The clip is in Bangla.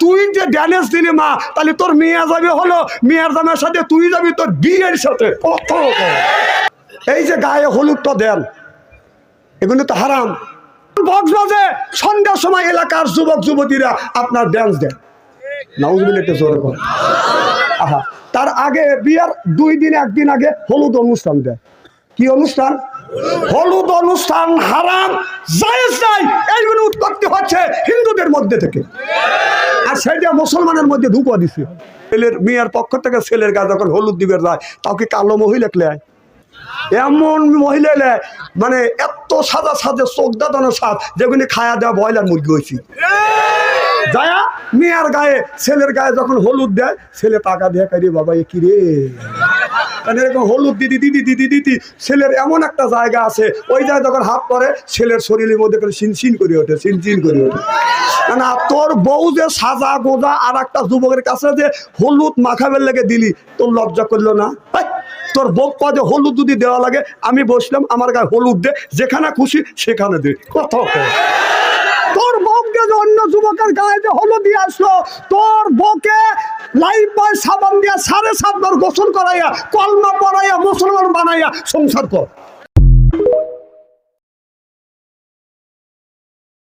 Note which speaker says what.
Speaker 1: তুই যে ড্যানেস দিলি মা, তাহলে তোর মেয়ে যাবে হলো, মেয়ের দামের সাথে তুই যাবি তোর বিয়ের সাথে। কত এই যে গায়ে হলুদটা দেন, এগুলো তো হারাম। বক্স বাজে সন্ধ্যার সময় এলাকার যুবক, যুবতীরা আপনার ড্যান্স দেন জোরে আহা, তার আগে বিয়ার দুই দিন, একদিন আগে হলুদ অনুষ্ঠান দেয়। কি অনুষ্ঠান? হলুদ অনুষ্ঠান হারাম, জায়েজ নাই। এইগুলো উৎপত্তি হচ্ছে হিন্দুদের মধ্যে থেকে। সেটা মুসলমানের মধ্যে ঢুকো দিছে। ছেলের মেয়ের পক্ষ থেকে ছেলের গায়ে যখন হলুদ দিবের যায় তাকে কালো মহিলা লেয় এমন মহিলা মানে এত সাদা সাদে চোখ দাদানো সাদ যেগুলি খায়া দেওয়া বয়লার মুরগি হয়েছি যায়া, মেয়ের গায়ে, ছেলের গায়ে যখন হলুদ দেয়, ছেলে টাকা দিয়ে কারি বাবা, এ কি রে? কারণ এরকম হলুদ দিদি দিদি দিদি দিদি ছেলের এমন একটা জায়গা আছে, ওই জায়গায় যখন হাত পরে, ছেলের শরীরের মধ্যে করে সিনসিন করে ওঠে সিনসিন করে ওঠে। না, তোর বউ যে সাজা গোজা আর একটা যুবকের কাছে যে হলুদ মাখাবের লেগে দিলি, তোর লজ্জা করল না? তোর বউ যে হলুদ যদি দেওয়া লাগে, আমি বসলাম, আমার গায়ে হলুদ দে, যেখানে খুশি সেখানে দে। কত তোর বউকে যে অন্য যুবকের গায়ে যে হলুদ দিয়ে আসলো, তোর বউকে লাইফ বয় সাবান দিয়া সাড়ে সাতবার গোসল করাইয়া, কলমা পড়াইয়া মুসলমান বানাইয়া সংসার কর।